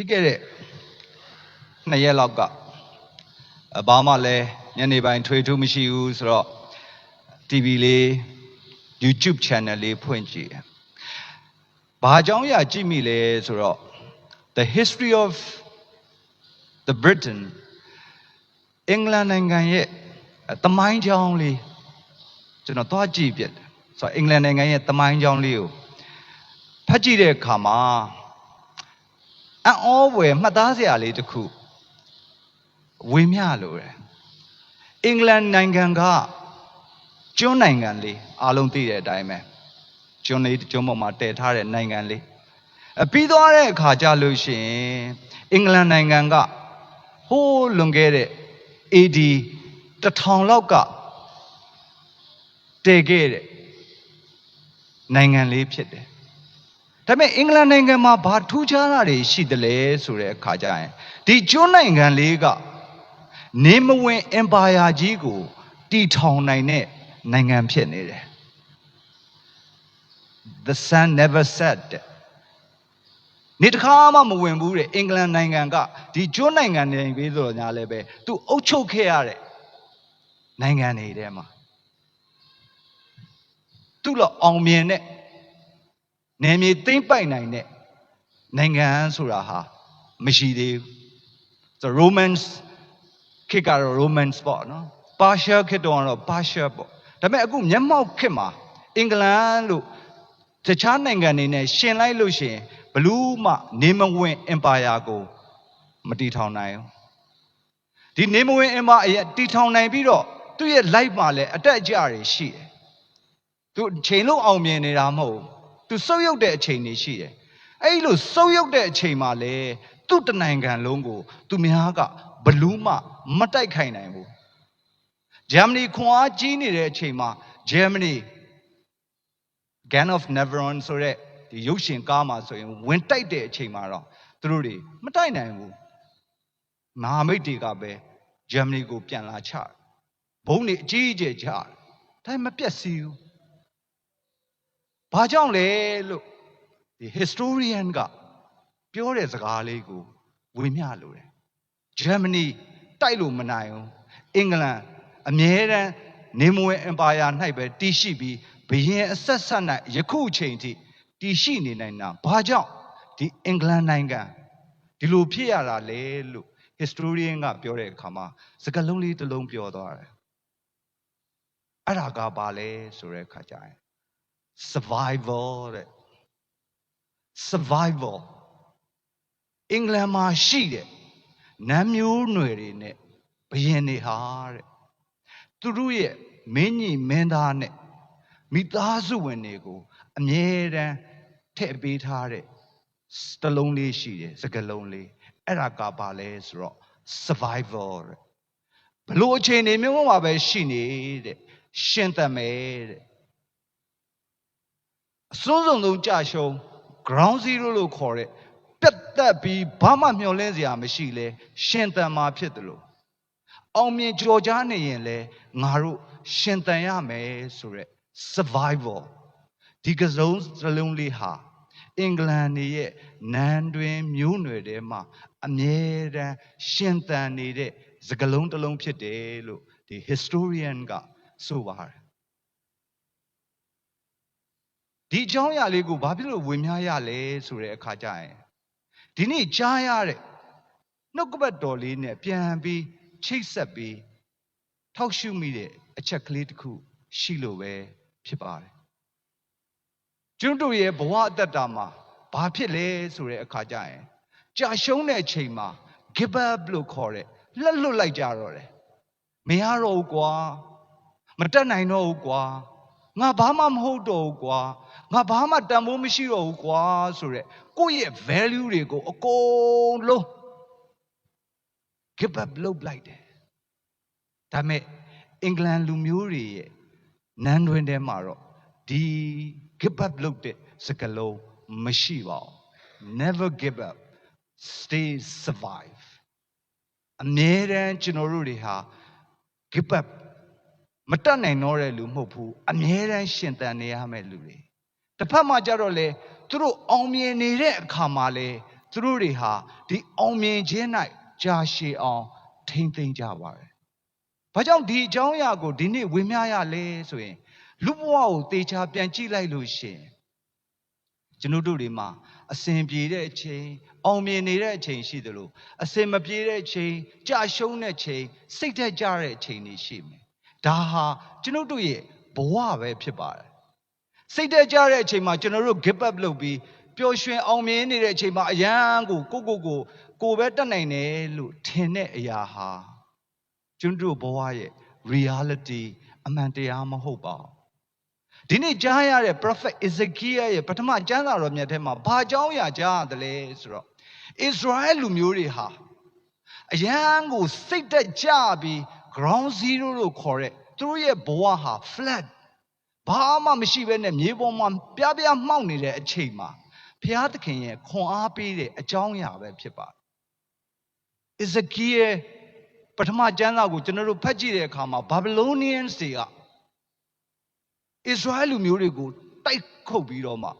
ပြီးခဲ့တဲ့နှစ်ရက်လောက်ကဘာမှလည်းညနေပိုင်းထွေထူးမရှိဘူးဆိုတော့ TV လေး YouTube channel လေးဖွင့်ကြည့်တယ်။ဘာအကြောင်းအရာကြည့်မိလဲဆိုတော့ the history of the Britain အင်္ဂလန်နိုင်ငံရဲ့တမိုင်းကြောင်းလေးကျွန်တော်သွားကြည့်ပြတယ်။ဆိုတော့အင်္ဂလန်နိုင်ငံရဲ့တမိုင်းကြောင်းလေးကိုဖတ်ကြည့်တဲ့အခါမှာ အံ့ဩဖွယ်မှတ်သားစရာလေးတစ်ခုဝေမျှလို့တယ်။အင်္ဂလန်နိုင်ငံကကျွန်းနိုင်ငံလေးအားလုံးသိတဲ့အတိုင်းပဲကျွန်းလေးကျွန်းပေါ်မှာတည်ထားတဲ့နိုင်ငံလေးအပြီးသွားတဲ့အခါကျလို့ရှိရင်အင်္ဂလန်နိုင်ငံကဟိုးလွန်ခဲ့တဲ့ AD တစ်ထောင်လောက်ကတည်ခဲ့တဲ့နိုင်ငံလေးဖြစ်တယ် ဒါပေမဲ့အင်္ဂလန်နိုင်ငံမှာဘာထူးခြားတာတွေရှိတယ်လဲဆိုတဲ့အခါကျရင်ဒီကျွန်းနိုင်ငံလေးကနေမဝင် empire ကြီးကိုတီထောင်နိုင်တဲ့နိုင်ငံဖြစ်နေတယ် The sun never set တဲ့နေတစ်ခါမှမဝင်ဘူးတဲ့အင်္ဂလန်နိုင်ငံကဒီကျွန်းနိုင်ငံနေပြီးဆိုတော့ညာလည်းပဲသူအုပ်ချုပ်ခဲ့ရတဲ့နိုင်ငံတွေထဲမှာသူ့လောက်အောင်မြင်တဲ့ နယ်မြေသိမ့်ပိုက်နိုင်တဲ့နိုင်ငံဆိုတာဟာမရှိသေးဘူးဆိုတော့ Romans ခေတ်ကတော့ Romans ပေါ့နော် Partial ခေတ်တော့ကတော့ Partial ပေါ့ဒါပေမဲ့အခုမျက်မှောက်ခေတ်မှာအင်္ဂလန်လို့တခြားနိုင်ငံတွေနဲ့ရှင်လိုက်လို့ရှရင်ဘလူးမှနေမဝင် empire ကိုမတီထောင်နိုင်ဘူးဒီနေမဝင် empire အရတီထောင်နိုင်ပြီးတော့သူ့ရဲ့ life မှာလည်းအတက်အကျတွေရှိတယ်သူအချိန်လုံးအောင်မြင်နေတာမဟုတ်ဘူး သူစုပ်ယုပ်တဲ့အချိန်တွေရှိတယ်အဲ့လိုစုပ်ယုပ်တဲ့အချိန်မှာလေသူ့တနိုင်ငံလုံးကို သူများကဘလူးမှမတိုက်ခိုက်နိုင်ဘူးဂျာမနီခွန်အားကြီးနေတဲ့အချိန်မှာဂျာမနီ Gan of Neveron ဆိုတဲ့ဒီရုပ်ရှင်ကားမှာဆိုရင်ဝင်တိုက်တဲ့အချိန်မှာတော့သူတို့တွေမတိုက်နိုင်ဘူးမဟာမိတ်တွေကပဲဂျာမနီကိုပြန်လာချတယ်ဘုံတွေအကြီးအကျယ်ချတယ်ဒါပေမဲ့မပြတ်စီးဘူး ဘာကြောင့်လဲလို့ဒီ historian ကပြောတဲ့စကားလေးကိုဝေမျှလို့တယ်ဂျာမနီတိုက်လို့မနိုင်ဘူးအင်္ဂလန်အမြဲတမ်းနေမဝင် empire ၌ပဲတည်ရှိပြီးဘရင်အဆက်ဆက်၌ယခုအချိန်ထိတည်ရှိနေနိုင်တာဘာကြောင့်ဒီအင်္ဂလန်နိုင်ငံဒီလိုဖြစ်ရတာလဲလို့ historian ကပြောတဲ့အခါမှာစကားလုံးလေးတစ်လုံးပြောသွားတယ်အဲ့ဒါကဘာလဲဆိုတဲ့အခါကျရင် survival တဲ့ survival အင်္ဂလန်မှာရှိတဲ့နမ်းမျိုးနွယ်တွေနဲ့ဘရင်တွေဟာတဲ့သူတို့ရဲ့မင်းကြီးမင်းသားနဲ့မိသားစုဝင်တွေကိုအမြဲတမ်းထည့်ပေးထားတဲ့စတလုံးလေးရှိတယ်စကလုံးလေးအဲ့ဒါကဘာလဲဆိုတော့ survival တဲ့ဘလို့အခြေအနေမျိုးမှာပဲရှိနေတဲ့ရှင်သန်မယ်တဲ့ အစိုးစုံဆုံးကြရှုံး ground zero လို့ခေါ်တဲ့ပြတ်သက်ပြီးဘာမှမျှော်လင့်စရာမရှိလဲရှင်သန်မှာဖြစ်တယ်လို့အောင်မြင်ကြော်ကြားနေရင်လဲငါတို့ရှင်သန်ရမယ်ဆိုရက် survival ဒီကစုံစလုံးလေးဟာအင်္ဂလန်နေရဲ့နန်းတွင်မျိုးနွယ်ထဲမှာအမြဲတမ်းရှင်သန်နေတဲ့စကလုံးတစ်လုံးဖြစ်တယ်လို့ဒီ historian ကဆိုပါတယ် ဒီအကြောင်းအရာလေးကိုဘာဖြစ်လို့ဝေမျှရလဲဆိုတဲ့အခါကျရင်ဒီနေ့ကြားရတဲ့နှုတ်ကပတ်တော်လေးနဲ့ပြန်ပြီးချိတ်ဆက်ပြီးထောက်ရှုမိတဲ့အချက်ကလေးတစ်ခုရှိလို့ပဲဖြစ်ပါတယ်ကျွန်းတို့ရဲ့ဘဝအသက်တာမှာဘာဖြစ်လဲဆိုတဲ့အခါကျရင်ကြာရှုံးတဲ့အချိန်မှာ give up လို့ခေါ်တဲ့လက်လွတ်လိုက်ကြတော့တယ်မရတော့ဘူးကွာမတက်နိုင်တော့ဘူးကွာ ငါဘာမှမဟုတ်တော့ဘူးကွာငါဘာမှတန်ဖိုးမရှိတော့ဘူးကွာဆိုတဲ့ကိုယ့်ရဲ့ value တွေကိုအကုန်လုံး give up လုပ်လိုက်တယ်ဒါပေမဲ့အင်္ဂလန်လူမျိုးတွေရဲ့နန်းတွင်ထဲမှာတော့ဒီ give up လုပ်တဲ့စကားလုံးမရှိပါဘူး never give up stay survive အမြဲတမ်းကျွန်တော်တို့တွေဟာ give up မတတ်နိုင်တော့တဲ့လူမဟုတ်ဘူးအမြဲတမ်းရှင်သန်နေရမယ့်လူတွေတစ်ဖက်မှာကြတော့လေသူတို့အောင်မြင်နေတဲ့အခါမှာလေသူတို့တွေဟာဒီအောင်မြင်ခြင်း၌ကြာရှည်အောင် ထိမ့်သိမ့်ကြပါတယ်။ဘာကြောင့်ဒီအကြောင်းအရာကိုဒီနေ့ဝေမျှရလဲဆိုရင် လူဘဝကိုတေချာပြန်ကြည့်လိုက်လို့ရှရင်ကျွန်တို့တို့တွေမှာအစဉ်ပြေတဲ့အချိန်အောင်မြင်နေတဲ့အချိန်ရှိသလိုအစဉ်မပြေတဲ့အချိန်ကြာရှုံးတဲ့အချိန်စိတ်သက်ကြတဲ့အချိန်တွေရှိမယ်။ ဒါဟာကျွန်တို့တို့ရဲ့ဘဝပဲဖြစ်ပါတယ်။စိတ်သက်ကြတဲ့အချိန်မှာကျွန်တော်တို့ give up လုပ်ပြီးပျော်ရွှင်အောင်မြင်နေတဲ့အချိန်မှာအရန်ကိုကိုကိုကိုကိုပဲတတ်နိုင်တယ်လို့ထင်တဲ့အရာဟာကျွန်တော်တို့ဘဝရဲ့ reality အမှန်တရားမဟုတ်ပါဘူးဒီနေ့ကြားရတဲ့ prophet Ezekiel ရဲ့ပထမကျမ်းစာတော်မြတ်ထဲမှာဘာကြောင်းအရာကြားရတယ်လဲဆိုတော့ Israel လူမျိုးတွေဟာအရန်ကိုစိတ်သက်ကြပြီး ground zero လို့ခေါ်တဲ့သူတို့ရဲ့ဘဝဟာ flat ဘာမှမရှိဘဲနဲ့မြေပေါ်မှာပြားပြားမှောက်နေတဲ့အချိန်မှာဘုရားသခင်ရဲ့ခွန်အားပေးတဲ့အကြောင်းအရာပဲဖြစ်ပါတယ်။ Ezekiel ပထမကျမ်းစာကိုကျွန်တော်တို့ဖတ်ကြည့်တဲ့အခါမှာ Babylonians တွေက Israel လူမျိုးတွေကိုတိုက်ခုတ်ပြီးတော့မှ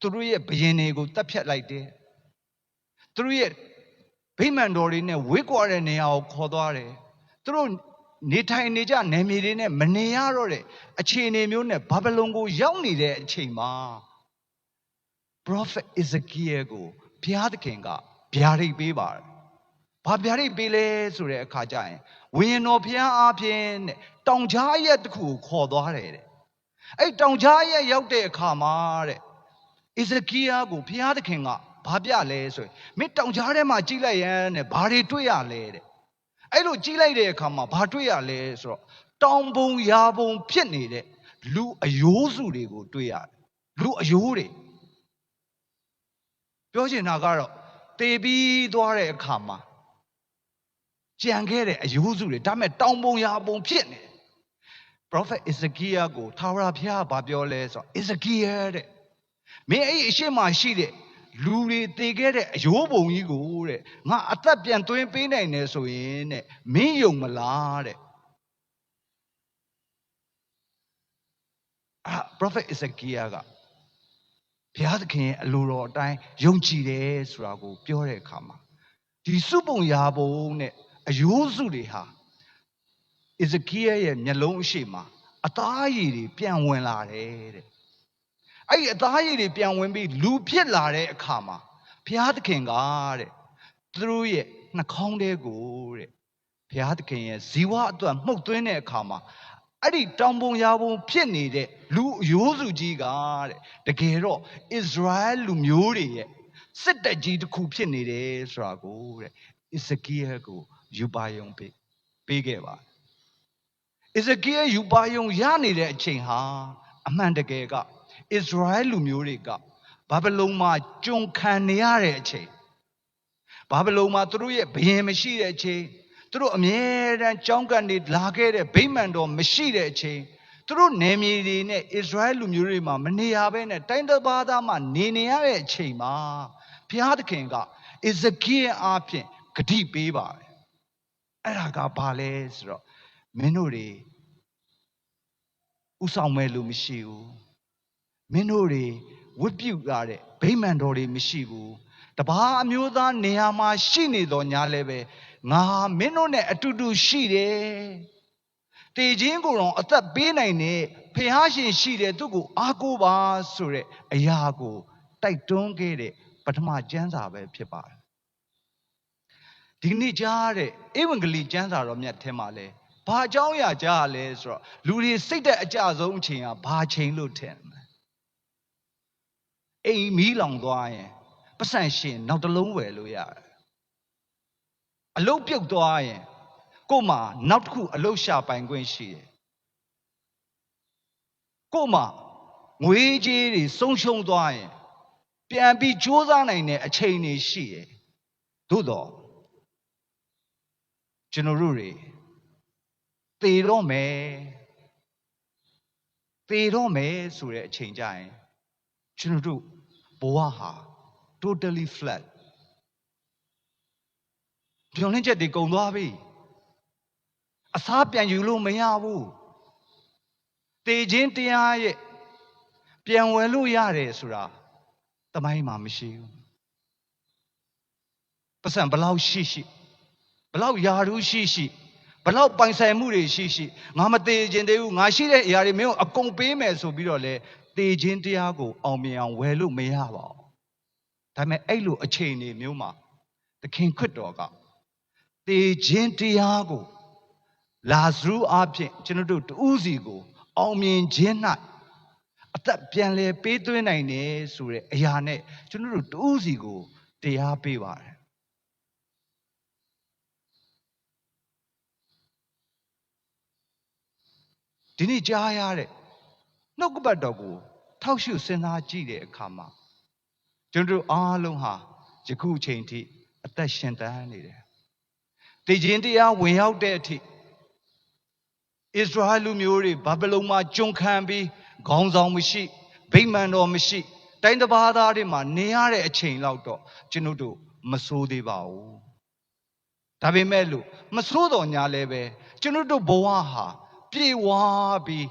သူတို့ရဲ့ဘုရင်တွေကိုတတ်ဖြတ်လိုက်တယ်။သူတို့ရဲ့ဗိမာန်တော်တွေနဲ့ဝေးကွာတဲ့နေရာကိုခေါ်သွားတယ်။ သူတို့နေထိုင်နေကြနယ်မြေတွေနဲ့မနေရတော့တဲ့အခြေအနေမျိုးနဲ့ဘာဗလုန်ကို ရောက်နေတဲ့အချိန်မှာ prophet Ezekiel ကိုဘုရားသခင်ကဗျာဒိတ်ပေးပါတယ်။ဘာဗျာဒိတ်ပေးလဲဆိုတဲ့အခါကျရင်ဝိညာဉ်တော်ဘုရားအားဖြင့်တဲ့တောင်ကြားရက်တစ်ခုကိုခေါ်သွားတယ်တဲ့။အဲ့တောင်ကြားရက်ရောက်တဲ့အခါမှာတဲ့ Ezekiel ကိုဘုရားသခင်ကဘာပြလဲဆိုရင်မင်းတောင်ကြားထဲမှာကြည့်လိုက်ရန်တဲ့ဘာတွေတွေ့ရလဲတဲ့။ အဲ့လိုကြည့်လိုက်တဲ့အခါမှာဘာတွေ့ရလဲဆိုတော့တောင်ပုံရာပုံဖြစ်နေတဲ့လူအယိုးစုတွေကိုတွေ့ရတယ်။လူအယိုးတွေပြောချင်တာကတော့တေပြီးသွားတဲ့အခါမှာကြံခဲ့တဲ့အယိုးစုတွေဒါပေမဲ့တောင်ပုံရာပုံဖြစ်နေတယ် prophet Ezekiel ကိုသာဝရဘုရားကဘာပြောလဲဆိုတော့ Ezekiel တဲ့မင်းအဲ့ဒီအရှိမရှိတဲ့ လူတွေတည်ခဲ့တဲ့အယိုးပုံကြီးကိုတဲ့ငါအသက်ပြန်သွင်းပေးနိုင်တယ်ဆိုရင်တဲ့မင်းယုံမလားတဲ့အာ prophet Ezekiel ကဘုရားသခင်ရဲ့အလိုတော်အတိုင်းယုံကြည်တယ်ဆိုတာကို ပြောတဲ့အခါမှာဒီစုပုံရာပုံနဲ့အယိုးစုတွေဟာအဇကိယရဲ့မျက်လုံးအရှိမှာအသားရည်တွေပြန်ဝင်လာတယ်တဲ့ အဲ့ဒီအသားရည်တွေပြန်ဝင်ပြီးလူဖြစ်လာတဲ့အခါမှာဘုရားသခင်ကတဲ့သူတို့ရဲ့နှာခေါင်းထဲကိုတဲ့ဘုရားသခင်ရဲ့ဇီဝအတွက်မှုတ်သွင်းတဲ့အခါမှာအဲ့ဒီတောင်ပုံရာပုံဖြစ်နေတဲ့လူအယိုးစုကြီးကတဲ့တကယ်တော့ Israel လူမျိုးတွေရဲ့စစ်တပ်ကြီးတစ်ခုဖြစ်နေတယ်ဆိုတာကိုတဲ့ Ezekiel ကိုယူပါယုံပေးပေးခဲ့ပါ Ezekiel ယူပါယုံရနေတဲ့အချိန်ဟာအမှန်တကယ်က Israel လူမျိုးတွေကဘာဗလုန်မှာကျွန်ခံနေရတဲ့အချိန်ဘာဗလုန်မှာသူတို့ရဲ့ဘယင်မရှိတဲ့အချိန်သူတို့အမြဲတမ်းကြောင်းကန်နေလာခဲ့တဲ့ဗိမာန်တော်မရှိတဲ့အချိန်သူတို့နယ်မြေတွေနဲ့ Israel လူမျိုးတွေမှာမနေရဘဲနဲ့တိုင်းတစ်ပါးသားမှနေနေရတဲ့အချိန်မှာဘုရားသခင်က Ezekiel အားဖြင့်ဂတိပေးပါတယ်အဲ့ဒါကဘာလဲဆိုတော့မင်းတို့တွေဥဆောင်မဲ့လူမရှိဘူး မင်းတို့တွေဝတ်ပြုရတဲ့ဗိမာန်တော်တွေမရှိဘူးတပါးအမျိုးသားနေရာမှာရှိနေတော်ညာလည်းပဲငါမင်းတို့နဲ့အတူတူရှိတယ်တေခြင်းကိုတော့အသက်ပေးနိုင်တဲ့ဖះရှင်ရှိတယ်သူ့ကိုအားကိုးပါဆိုတဲ့အရာကိုတိုက်တွန်းခဲ့တဲ့ပထမကျမ်းစာပဲဖြစ်ပါတယ်ဒီနေ့ကြားတဲ့ဧဝံဂေလိကျမ်းစာတော်မြတ်ထဲမှာလဲဘာအကြောင်းအရာကြားရလဲဆိုတော့လူတွေစိတ်တဲ့အကြဆုံးအချိန်ကဘာချိန်လို့ထင်လဲ အိမ်မီးလောင်သွားရင်ပတ်စံရှင်နောက်တစ်လုံးဝယ်လို့ရတယ်အလုတ်ပြုတ်သွားရင်ကို့မှာနောက်တစ်ခုအလုတ်ရှာပိုင်ခွင့်ရှိတယ်ကို့မှာငွေကြေးတွေဆုံးရှုံးသွားရင်ပြန်ပြီးစူးစမ်းနိုင်တဲ့အချိန်တွေရှိတယ်သို့တော့ကျွန်တော်တို့တွေသေတော့မယ်သေတော့မယ်ဆိုတဲ့အချိန်ကြရင် ကျွန်တော်တို့ဘဝဟာ totally flat ပြောင်းလဲချက်တွေကုန်သွားပြီအစားပြန်ယူလို့မရဘူးတေခြင်းတရားရဲ့ပြန်ဝင်လို့ရတယ်ဆိုတာတမိုင်းမှာမရှိဘူးပတ်စံဘလောက်ရှိရှိဘလောက်ယာရုရှိရှိဘလောက်ပိုင်ဆိုင်မှုတွေရှိရှိငါမသေးခြင်းသေးဘူးငါရှိတဲ့အရာတွေမင်းကိုအကုန်ပေးမယ်ဆိုပြီးတော့လေ သေခြင်းတရားကို အောင်မြင်အောင်ဝယ်လို့မရပါဘူးဒါပေမဲ့အဲ့လိုအချိန်တွေမျိုးမှာသခင်ခရစ်တော်ကသေခြင်းတရားကို လာဇရုအဖြစ်ကျွန်တော်တို့တူးစီကို အောင်မြင်ခြင်း၌အသက်ပြန်လဲပေးသွင်းနိုင်တယ်ဆိုတဲ့အရာနဲ့ကျွန်တော်တို့တူးစီကို တရားပေးပါတယ်ဒီနေ့ကြားရတဲ့ နှုတ်ကပတ်တော်ကိုထောက်ရှုစဉ်းစားကြည့်တဲ့အခါမှာကျွန်တော်တို့အားလုံးဟာယခုအချိန်ထိအသက်ရှင်တန်းနေတယ်။တည်ခြင်းတရားဝင်ရောက်တဲ့အထိဣသရေလလူမျိုးတွေဘာဗလုန်မှာကျွန်ခံပြီးခေါင်းဆောင်မရှိဗိမာန်တော်မရှိ တိုင်းတစ်ပါးသားတွေမှာနေရတဲ့အချိန်လောက်တော့ကျွန်တော်တို့မစိုးသေးပါဘူး။ဒါပေမဲ့လို့မစိုးတော်ညာလည်းပဲကျွန်တော်တို့ဘဝဟာပြေဝါပြီး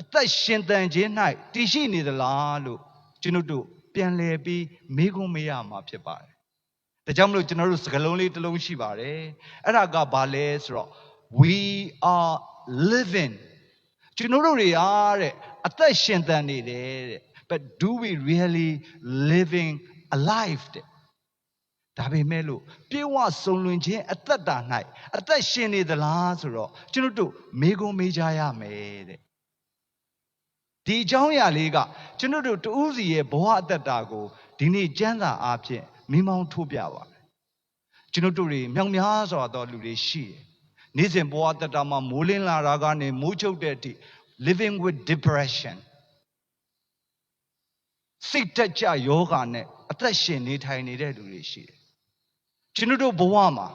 အသက်ရှင်သန်ခြင်း၌တည်ရှိနေသလားလို့ကျွန်တော်တို့ပြန်လည်ပြီးမေးခွန်းမေးရမှာဖြစ်ပါတယ်။ဒါကြောင့်မလို့ကျွန်တော်တို့စကားလုံးလေးတစ်လုံးရှိပါတယ်။အဲ့ဒါကဘာလဲဆိုတော့ we are living ကျွန်တော်တို့တွေအားတဲ့အသက်ရှင်သန်နေတယ်တဲ့ but do we really living alive တဲ့ဒါပေမဲ့လို့ပြေဝစုံလွင်ခြင်းအသက်တာ၌အသက်ရှင်နေသလားဆိုတော့ကျွန်တော်တို့မေးခွန်းမေးကြရမယ်တဲ့ ဒီအကြောင်းအရာလေးကကျွန်တော်တို့တူးစီရဲ့ဘဝအသက်တာကိုဒီနေ့ကျမ်းစာအားဖြင့်မိမောင်းထိုးပြပါတယ်ကျွန်တော်တို့တွေမြောင်များစွာသောလူတွေရှိတယ်နေ့စဉ်ဘဝအသက်တာမှာမိုးလင်းလာတာကနေမိုးချုပ်တဲ့အထိ living with depression စိတ်တက်ကြယောဂာနဲ့အသက်ရှင်နေထိုင်နေတဲ့လူတွေရှိတယ်ကျွန်တော်တို့ဘဝမှာ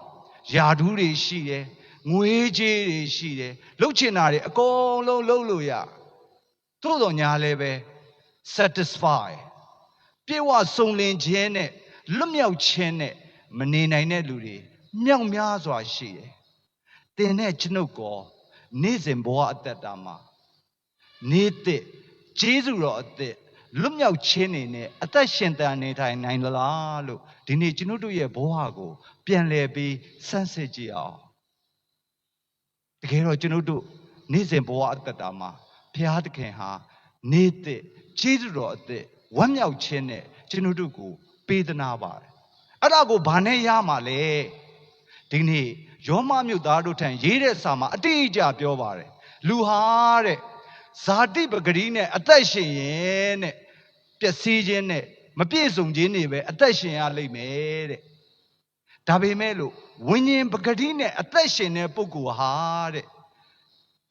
ယာဒူးတွေရှိတယ်ငွေကြေးတွေရှိတယ်လှုပ်ချင်တာတွေအကုန်လုံးလှုပ်လို့ရ သို့တော်ညာလည်းပဲ satisfy ပြေဝစုံလင်ခြင်းနဲ့လွတ်မြောက်ခြင်းနဲ့မနေနိုင်တဲ့လူတွေမြောက်များစွာရှိတယ်တင်တဲ့ကျွန်ုပ်ကောနေ့စဉ်ဘဝအသက်တာမှာနေတဲ့ဂျေဇုတော်အသက်လွတ်မြောက်ခြင်းနေနဲ့အသက်ရှင်တန်နေထိုင်နိုင်သလားလို့ဒီနေ့ကျွန်တို့ရဲ့ဘဝကို ပြန်လည်ပြီးစမ်းစစ်ကြည့်အောင်တကယ်တော့ကျွန်တို့နေ့စဉ်ဘဝအသက်တာမှာ ဘုရားသခင်ဟာနေတဲ့ကျေးဇူးတော်အသက်ဝမ်းမြောက်ခြင်းနဲ့ကျွန်တို့ကို ပေးသနာပါတယ်အဲ့ဒါကိုဘာနဲ့ရမှာလဲဒီနေ့ယောမမြို့သားတို့ထံရေးတဲ့စာမှာအတိအကျပြောပါတယ်လူဟာတဲ့ဇာတိပဂရီနဲ့အသက်ရှင်ရင်တဲ့ပျက်စီးခြင်းနဲ့မပြည့်စုံခြင်းတွေပဲအသက်ရှင်ရလိမ့်မယ်တဲ့ဒါပေမဲ့လို့ဝိညာဉ်ပဂရီနဲ့အသက်ရှင်တဲ့ပုဂ္ဂိုလ်ဟာတဲ့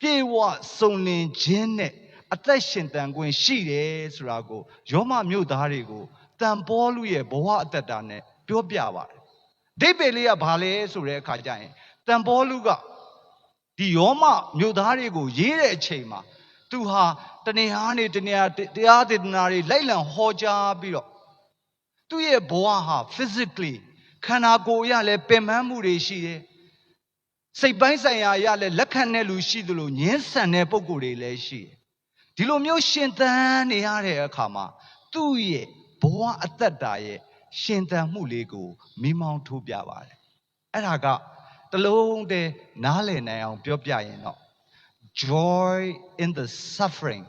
ပြေဝစုံလင်ခြင်းနဲ့အသက်ရှင်တန်ခွင့်ရှိတယ်ဆိုတာကိုယောမမြို့သားတွေကိုတန်ပေါ်လူရဲ့ဘဝအသက်တာနဲ့ပြောပြပါတယ်ဒိဗေလေးကဘာလဲဆိုတဲ့အခါကျရင်တန်ပေါ်လူကဒီယောမမြို့သားတွေကိုရေးတဲ့အချိန်မှာသူဟာတနေဟာနေတနေဟာတရားဒေသနာတွေလိုက်လံဟောကြားပြီးတော့သူ့ရဲ့ဘဝဟာ physically ခန္ဓာကိုယ်အရလည်းပင်ပန်းမှုတွေရှိတယ် စိတ်ပိုင်းဆိုင်ရာအရလည်းလက်ခံတဲ့လူရှိသလိုညှင်းဆန်တဲ့ပုံကိုယ်တွေလည်းရှိတယ်ဒီလိုမျိုးရှင်သန်နေရတဲ့အခါမှာသူ့ရဲ့ဘဝအသက်တာရဲ့ရှင်သန်မှုလေးကိုမိမောင်းထိုးပြပါတယ်အဲ့ဒါကတလုံးတည်းနားလည်နိုင်အောင်ပြောပြရင်တော့ joy in the suffering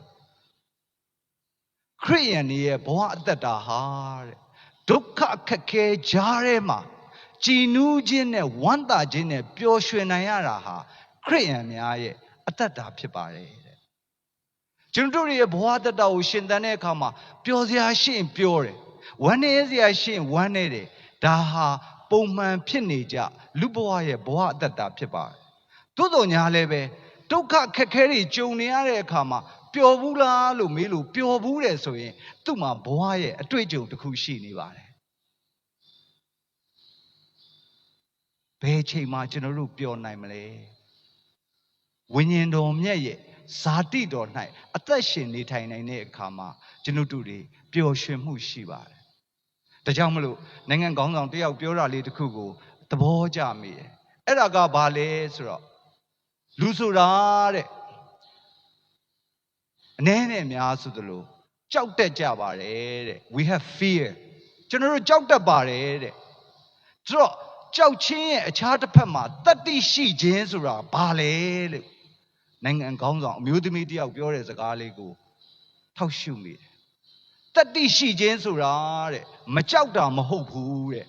ခရိယန်ရဲ့ဘဝအသက်တာဟာတဲ့ဒုက္ခအခက်ခဲကြားထဲမှာ ကြည်နူးခြင်းနဲ့ဝမ်းသာခြင်းနဲ့ပျော်ရွှင်နိုင်ရတာဟာခရိယန်များရဲ့အသက်တာဖြစ်ပါတယ်တဲ့ကျွန်တော်တို့ရဲ့ဘဝအသက်တာကိုရှင်သန်တဲ့အခါမှာပျော်စရာရှိရင်ပျော်တယ်ဝမ်းနည်းစရာရှိရင်ဝမ်းနည်းတယ်ဒါဟာပုံမှန်ဖြစ်နေကြလူဘဝရဲ့ဘဝအသက်တာဖြစ်ပါတယ်သို့တော်ညာလည်းပဲဒုက္ခခက်ခဲတွေကြုံနေရတဲ့အခါမှာပျော်ဘူးလားလို့မေးလို့ပျော်ဘူးတယ်ဆိုရင်သူ့မှာဘဝရဲ့အတွေ့အကြုံတစ်ခုရှိနေပါတယ် ဘယ်ချိန်မှကျွန်တော်တို့ပျော်နိုင်မလဲဝိညာဉ်တော်မြတ်ရဲ့ဇာတိတော်၌အသက်ရှင်နေထိုင်နိုင်တဲ့အခါမှာကျွန်တော်တို့တွေပျော်ရွှင်မှုရှိပါတယ်ဒါကြောင့်မလို့နိုင်ငံကောင်းဆောင်တယောက်ပြောတာလေးတစ်ခုကိုသဘောကျမိတယ်အဲ့ဒါကဘာလဲဆိုတော့လူဆိုတာတဲ့အနည်းနဲ့အများဆိုသလိုကြောက်တက်ကြပါတယ်တဲ့ we have fear ကျွန်တော်တို့ကြောက်တတ်ပါတယ်တဲ့ဆိုတော့ ကြောက်ချင်းရဲ့အခြားတစ်ဖက်မှာတတ္တိရှိခြင်းဆိုတာဘာလဲလို့နိုင်ငံကောင်းဆောင်အမျိုးသမီးတယောက်ပြောတဲ့စကားလေးကိုထောက်ရှုမိတယ်တတ္တိရှိခြင်းဆိုတာတဲ့မကြောက်တာမဟုတ်ဘူးတဲ့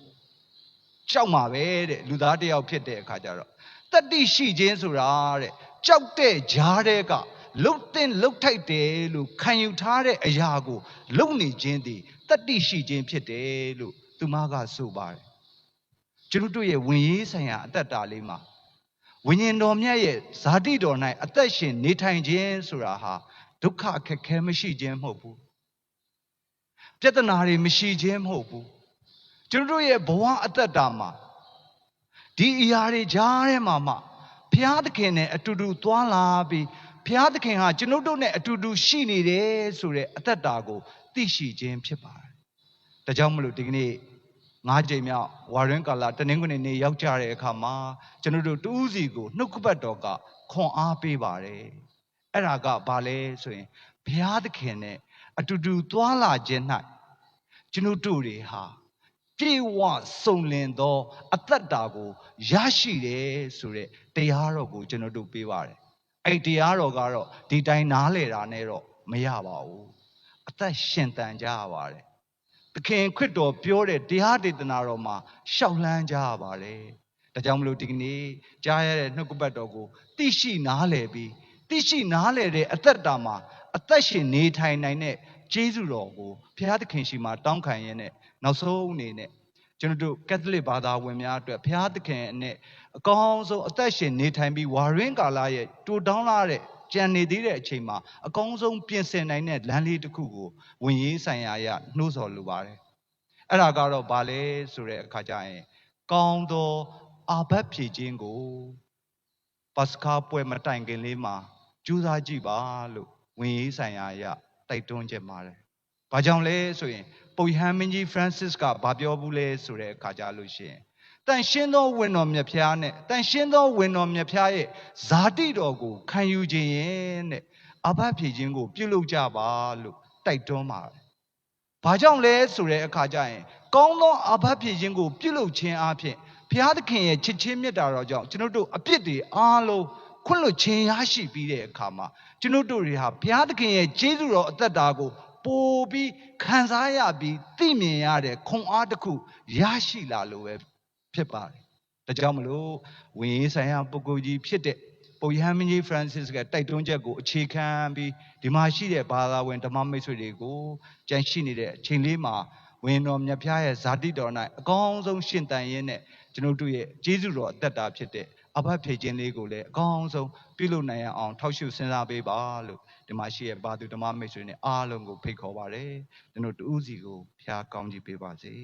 ကြောက်မှာပဲတဲ့လူသားတယောက်ဖြစ်တဲ့အခါကျတော့တတ္တိရှိခြင်းဆိုတာတဲ့ကြောက်တဲ့ဂျားတဲ့ကလုတ်တင်လုတ်ထိုက်တယ်လို့ခံယူထားတဲ့အရာကိုလုံနေခြင်းသည်တတ္တိရှိခြင်းဖြစ်တယ်လို့သူမကဆိုပါတယ် ကျွန်တော်တို့ရဲ့ဝင်ရေးဆိုင်ရာအသက်တာလေးမှာဝိညာဉ်တော်မြတ်ရဲ့ဇာတိတော်၌အသက်ရှင်နေထိုင်ခြင်းဆိုတာဟာဒုက္ခအခက်ခဲမရှိခြင်းမဟုတ်ဘူးပြဿနာတွေမရှိခြင်းမဟုတ်ဘူးကျွန်တော်တို့ရဲ့ဘဝအသက်တာမှာဒီအရာတွေကြားထဲမှာမှဘုရားသခင်နဲ့အတူတူသွားလာပြီးဘုရားသခင်ဟာကျွန်တော်တို့နဲ့အတူတူရှိနေတယ်ဆိုတဲ့အသက်တာကိုသိရှိခြင်းဖြစ်ပါတယ်ဒါကြောင့်မလို့ဒီကနေ့ ငါးကြိမ်မြောက်ဝါရင်းကာလာတနင်္ဂနွေနေ့ရောက်ကြတဲ့အခါမှာကျွန်တော်တို့တူးစီကိုနှုတ်ကပတ်တော်ကခွန်အားပေးပါတယ်အဲ့ဒါကဘာလဲဆိုရင်ဘုရားသခင်နဲ့အတူတူသွားလာခြင်း၌ကျွန်တော်တို့တွေဟာပြေဝစုံလင်သော အသက်တာကိုရရှိတယ်ဆိုတဲ့တရားတော်ကိုကျွန်တော်တို့ပေးပါတယ်အဲ့ဒီတရားတော်ကတော့ဒီတိုင်းနားလေတာနဲ့တော့မရပါဘူးအသက်ရှင်တန်ကြရပါတယ် သခင်ခရစ်တော်ပြောတဲ့တရားဒေသနာတော်မှာရှောက်လန်းကြရပါတယ်။ဒါကြောင့်မလို့ဒီကနေ့ကြားရတဲ့နှုတ်ကပတ်တော်ကိုသိရှိနားလည်ပြီးသိရှိနားလည်တဲ့အသက်တာမှာအသက်ရှင်နေထိုင်နိုင်တဲ့ကျေးဇူးတော်ကိုဘုရားသခင်ရှိမှတောင်းခံရင်းနဲ့နောက်ဆုံးအနေနဲ့ကျွန်တော်တို့ကက်သလစ်ဘာသာဝင်များအတွက်ဘုရားသခင်နဲ့အကောင်းဆုံးအသက်ရှင်နေထိုင်ပြီးဝါရင်းကာလရဲ့တူတောင်းလာတဲ့ ကြံနေသေးတဲ့အချိန်မှာအကောင်းဆုံးပြင်ဆင်နိုင်တဲ့လမ်းလေးတစ်ခုကိုဝင်ရေးဆိုင်ရာရနှိုးဆော်လိုပါတယ်အဲ့ဒါကတော့ဘာလဲဆိုတဲ့အခါကျရင် ကောင်းသောအာဘတ်ဖြည့်ခြင်းကိုပတ်စကာပွဲမတိုင်ခင်လေးမှာကြိုးစားကြည့်ပါလို့ဝင်ရေးဆိုင်ရာအရတိုက်တွန်းချက်ပါတယ်။ဘာကြောင့်လဲဆိုရင် ပုပ်ယဟန်မင်းကြီး Francis ကဘာပြောဘူးလဲဆိုတဲ့အခါကျလို့ရှိရင် တန်ရှင်းသောဝင်တော်မြတ်ဖျားနဲ့တန်ရှင်းသောဝင်တော်မြတ်ဖျားရဲ့ဇာတိတော်ကိုခံယူခြင်းရဲ့တဲ့အဘတ်ဖြည့်ခြင်းကို ပြုလုပ်ကြပါလို့တိုက်တွန်းပါတယ်။ဘာကြောင့်လဲဆိုတဲ့အခါကျရင် ကောင်းသောအဘတ်ဖြစ်ခြင်းကို ပြုလုပ်ခြင်းအပြင်ဘုရားသခင်ရဲ့ချစ်ချင်းမြတ်တာတော်ကြောင့်ကျွန်တော်တို့အပြစ်တွေအားလုံးခွင့်လွှတ်ခြင်းရရှိပြီးတဲ့အခါမှာကျွန်တော်တို့တွေဟာဘုရားသခင်ရဲ့ကျေးဇူးတော်အသက်တာကိုပိုပြီးခံစားရပြီးသိမြင်ရတဲ့ခွန်အားတစ်ခုရရှိလာလို့ပဲ ဖြစ်ပါတယ်။ဒါကြောင့်မလို့ဝင်ရေးဆိုင်ရာပုဂ္ဂိုလ်ကြီးဖြစ်တဲ့ပုပ်ယဟန်မင်းကြီး Francis ကတိုက်တွန်းချက်ကိုအခြေခံပြီးဒီမှာရှိတဲ့ဘာသာဝင်ဓမ္မမိတ်ဆွေတွေကိုကြံရှိနေတဲ့အချိန်လေးမှာဝင်တော်မြတ်ဖျားရဲ့ဇာတိတော်၌အကောင်းဆုံးရှင်တန်ရင်းနဲ့ကျွန်တော်တို့ရဲ့ကျေးဇူးတော်အသက်တာဖြစ်တဲ့အဘတ်ဖြည့်ခြင်းလေးကိုလည်းအကောင်းဆုံးပြုလုပ်နိုင်ရအောင်ထောက်ရှုစဉ်းစားပေးပါလို့ဒီမှာရှိတဲ့ဘာသူဓမ္မမိတ်ဆွေနဲ့အားလုံးကိုဖိတ်ခေါ်ပါတယ်ကျွန်တော်တူးစီကိုဖျားကောင်းကြီးပေးပါစေ